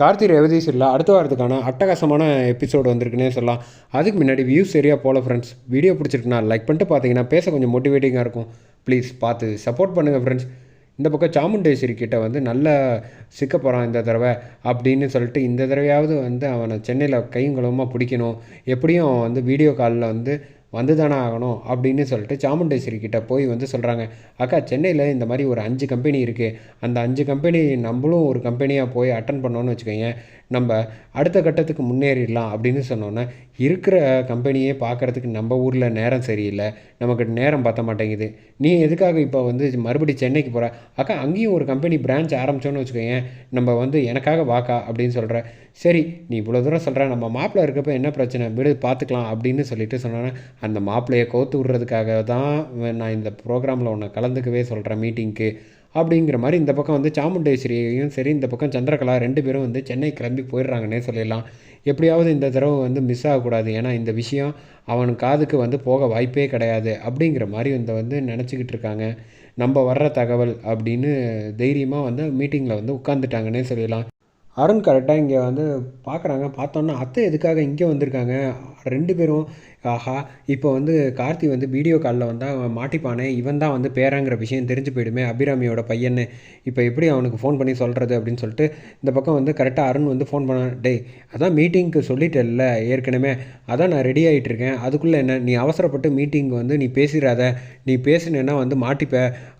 கார்த்தி ரேவதி இல்லை அடுத்த வாரத்துக்கான அட்டகாசமான எபிசோடு வந்திருக்குன்னே சொல்லலாம். அதுக்கு முன்னாடி வியூஸ் சரியாக போகல ஃப்ரெண்ட்ஸ் வீடியோ பிடிச்சிருக்குன்னா லைக் பண்ணிட்டு பார்த்தீங்கன்னா பேச கொஞ்சம் மோட்டிவேட்டிங்காக இருக்கும். ப்ளீஸ் பார்த்து சப்போர்ட் பண்ணுங்கள் ஃப்ரெண்ட்ஸ் இந்த பக்கம் சாமுண்டேஸ்வரி கிட்ட வந்து நல்லா சிக்க போகிறான் இந்த தடவை அப்படின்னு சொல்லிட்டு இந்த தடவையாவது வந்து அவனை சென்னையில் கையும் களவுமாக பிடிக்கணும். எப்படியும் வந்து வீடியோ காலில் வந்து வந்து தானே ஆகணும் அப்படின்னு சொல்லிட்டு சாமுண்டேஸ்வரி கிட்டே போய் வந்து சொல்கிறாங்க அக்கா சென்னையில் இந்த மாதிரி ஒரு அஞ்சு கம்பெனி இருக்குது அந்த அஞ்சு கம்பெனி நம்மளும் ஒரு கம்பெனியாக போய் அட்டன் பண்ணோன்னு வச்சுக்கோங்க. நம்ம அடுத்த கட்டத்துக்கு முன்னேறிடலாம் அப்படின்னு சொன்னோன்னே இருக்கிற கம்பெனியே பார்க்குறதுக்கு நம்ம ஊரில் நேரம் சரியில்லை. நமக்கு நேரம் பத்த மாட்டேங்குது. நீ எதுக்காக இப்போ வந்து மறுபடி சென்னைக்கு போகிற அக்கா அங்கேயும் ஒரு கம்பெனி பிரான்ச் ஆரம்பித்தோன்னு வச்சுக்கோங்க. நம்ம வந்து எனக்காக வாக்கா அப்படின்னு சொல்கிற சரி நீ இவ்வளோ தூரம் சொல்கிற நம்ம மாப்பிள்ளை இருக்கப்போ என்ன பிரச்சனை? விடு பார்த்துக்கலாம் அப்படின்னு சொல்லிட்டு சொன்னோன்னே அந்த மாப்பிள்ளையை கோத்து விடுறதுக்காக தான் நான் இந்த ப்ரோக்ராமில் ஒன்று கலந்துக்கவே சொல்கிறேன் மீட்டிங்க்கு அப்படிங்கிற மாதிரி இந்த பக்கம் வந்து சாமுண்டேஸ்வரியையும் சரி இந்த பக்கம் சந்திரகலா ரெண்டு பேரும் வந்து சென்னை கிளம்பி போயிடுறாங்கன்னே சொல்லிடலாம். எப்படியாவது இந்த தடவை வந்து மிஸ் ஆகக்கூடாது. ஏன்னா இந்த விஷயம் அவன் காதுக்கு வந்து போக வாய்ப்பே கிடையாது அப்படிங்கிற மாதிரி இந்த வந்து நினச்சிக்கிட்டு இருக்காங்க. நம்ம வர்ற தகவல் அப்படின்னு தைரியமாக வந்து மீட்டிங்கில் வந்து உட்காந்துட்டாங்கன்னே சொல்லிடலாம். அருண் கரெக்டாக இங்கே வந்து பார்க்குறாங்க பார்த்தோன்னா அத்தை எதுக்காக இங்கே வந்திருக்காங்க? ரெண்டு பேரும் ஆஹா இப்போ வந்து கார்த்தி வந்து வீடியோ காலில் வந்தால் அவன் மாட்டிப்பானே இவன் தான் வந்து பேராங்கிற விஷயம் தெரிஞ்சு போயிடுமே அபிராமியோட பையன்னு. இப்போ எப்படி அவனுக்கு ஃபோன் பண்ணி சொல்கிறது அப்படின்னு சொல்லிட்டு இந்த பக்கம் வந்து கரெக்டாக அருண் வந்து ஃபோன் பண்ண டேய் அதான் மீட்டிங்க்கு சொல்லிட்டேல்ல ஏற்கனவே. அதான் நான் ரெடி ஆகிட்டு இருக்கேன் அதுக்குள்ளே என்ன நீ அவசரப்பட்டு மீட்டிங் வந்து நீ பேசிடாத. நீ பேசினேன்னா வந்து மாட்டிப்ப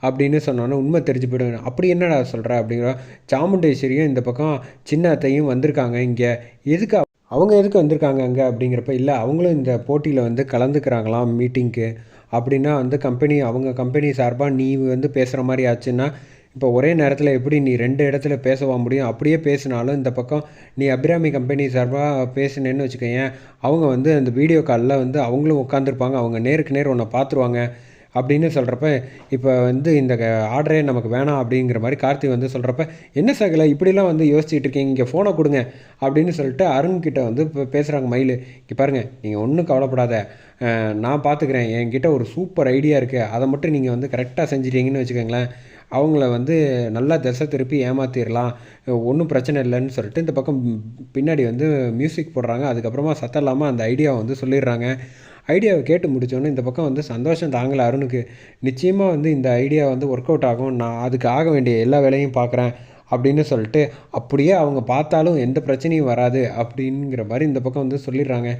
அப்படின்னு சொன்னோன்னே உண்மை தெரிஞ்சு போயிடுவேன் அப்படி என்னடா சொல்கிற அப்படிங்கிற சாமுண்டேஸ்வரியும் இந்த பக்கம் சின்ன அத்தையும் வந்திருக்காங்க இங்கே. எதுக்கு அவங்க எதுக்கு வந்திருக்காங்க அங்கே அப்படிங்கிறப்ப இல்லை அவங்களும் இந்த போட்டியில் வந்து கலந்துக்கிறாங்களாம் மீட்டிங்க்கு அப்படின்னா வந்து கம்பெனி அவங்க கம்பெனி சார்பாக நீ வந்து பேசுகிற மாதிரி ஆச்சுன்னா இப்போ ஒரே நேரத்தில் எப்படி நீ ரெண்டு இடத்துல பேசவா முடியும்? அப்படியே பேசினாலும் இந்த பக்கம் நீ அபிராமி கம்பெனி சார்பாக பேசினேன்னு வச்சுக்கோயேன் அவங்க வந்து அந்த வீடியோ காலில் வந்து அவங்களும் உட்காந்துருப்பாங்க அவங்க நேருக்கு நேர் உன்னை பார்த்துருவாங்க. அப்படின்னு சொல்கிறப்ப இப்போ வந்து இந்த ஆர்டரே நமக்கு வேணாம் அப்படிங்கிற மாதிரி கார்த்தி வந்து சொல்கிறப்ப என்ன சகல இப்படிலாம் வந்து யோசிச்சுட்டு இருக்கீங்க இங்கே ஃபோனை கொடுங்க அப்படின்னு சொல்லிட்டு அருண்கிட்ட வந்து இப்போ பேசுகிறாங்க மயில். இங்கே பாருங்கள் நீங்கள் ஒன்றும் கவலைப்படாத. நான் பார்த்துக்கிறேன் என்கிட்ட ஒரு சூப்பர் ஐடியா இருக்குது அதை மட்டும் நீங்கள் வந்து கரெக்டாக செஞ்சிட்டீங்கன்னு வச்சுக்கோங்களேன். அவங்கள வந்து நல்லா திசை திருப்பி ஏமாற்றிடலாம் ஒன்றும் பிரச்சனை இல்லைன்னு சொல்லிட்டு இந்த பக்கம் பின்னாடி வந்து மியூசிக் போடுறாங்க. அதுக்கப்புறமா சத்தம் இல்லாமல் அந்த ஐடியாவை வந்து சொல்லிடுறாங்க. ஐடியாவை கேட்டு முடித்தோன்னே இந்த பக்கம் வந்து சந்தோஷம் தாங்கலை அருணுக்கு. நிச்சயமாக வந்து இந்த ஐடியா வந்து ஒர்க் அவுட் ஆகும் நான் அதுக்கு ஆக வேண்டிய எல்லா வேலையும் பார்க்குறேன் அப்படின்னு சொல்லிட்டு அப்படியே அவங்க பார்த்தாலும் எந்த பிரச்சனையும் வராது அப்படிங்கிற மாதிரி இந்த பக்கம் வந்து சொல்லிடுறாங்க.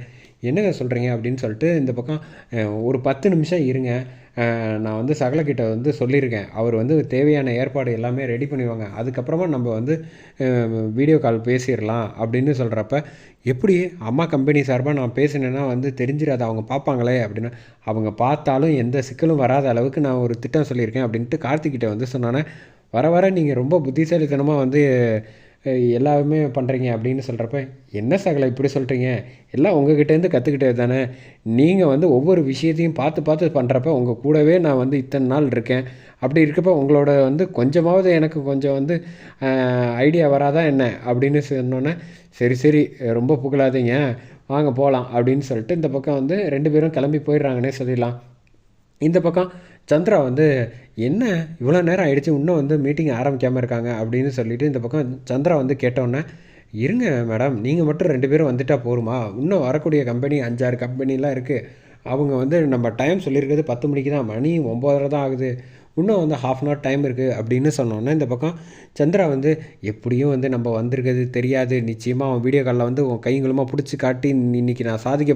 என்னங்க சொல்கிறீங்க அப்படின்னு சொல்லிட்டு இந்த பக்கம் ஒரு பத்து நிமிஷம் இருங்க. நான் வந்து சகலக்கிட்ட வந்து சொல்லியிருக்கேன். அவர் வந்து தேவையான ஏற்பாடு எல்லாமே ரெடி பண்ணிவாங்க அதுக்கப்புறமா நம்ம வந்து வீடியோ கால் பேசிடலாம் அப்படின்னு சொல்கிறப்ப எப்படி அம்மா கம்பெனி சார்பாக நான் பேசினேன்னா வந்து தெரிஞ்சிடாது அவங்க பார்ப்பாங்களே அப்படின்னு. அவங்க பார்த்தாலும் எந்த சிக்கலும் வராத அளவுக்கு நான் ஒரு திட்டம் சொல்லியிருக்கேன் அப்படின்ட்டு கார்த்திகிட்ட வந்து சொன்னோன்னே வர வர நீங்கள் ரொம்ப புத்திசாலித்தனமாக வந்து எல்லாமே பண்ணுறீங்க அப்படின்னு சொல்கிறப்ப என்ன சகலை இப்படி சொல்கிறீங்க எல்லாம் உங்ககிட்டேருந்து கற்றுக்கிட்டது தானே? நீங்கள் வந்து ஒவ்வொரு விஷயத்தையும் பார்த்து பார்த்து பண்ணுறப்ப உங்கள் கூடவே நான் வந்து இத்தனை நாள் இருக்கேன். அப்படி இருக்கப்போ உங்களோட வந்து கொஞ்சமாவது எனக்கு கொஞ்சம் வந்து ஐடியா வராதான் என்ன? அப்படின்னு சொன்னோன்னே சரி சரி ரொம்ப புகழாதீங்க. வாங்க போகலாம் அப்படின்னு சொல்லிட்டு இந்த பக்கம் வந்து ரெண்டு பேரும் கிளம்பி போயிடுறாங்கன்னே சொல்லிடலாம். இந்த பக்கம் சந்திரா வந்து என்ன? இவ்வளோ நேரம் ஆகிடுச்சு இன்னும் வந்து மீட்டிங் ஆரம்பிக்காமல் இருக்காங்க. அப்படின்னு சொல்லிட்டு இந்த பக்கம் சந்திரா வந்து கேட்டோன்னே இருங்க மேடம் நீங்கள் மட்டும் ரெண்டு பேரும் வந்துட்டால் போருமா? இன்னும் வரக்கூடிய கம்பெனி அஞ்சாறு கம்பெனிலாம் இருக்குது அவங்க வந்து நம்ம டைம் சொல்லியிருக்கிறது பத்து மணிக்கு தான். மணி ஒம்போதரை தான் ஆகுது. இன்னும் வந்து ஹாஃப் அன் ஹவர் டைம் இருக்குது அப்படின்னு சொன்னோன்னே இந்த பக்கம் சந்திரா வந்து எப்படியும் வந்து நம்ம வந்திருக்கிறது தெரியாது. நிச்சயமாக அவன் வீடியோ காலில் வந்து உன் கைங்களுமா பிடிச்சி காட்டி இன்றைக்கி நான் சாதிக்க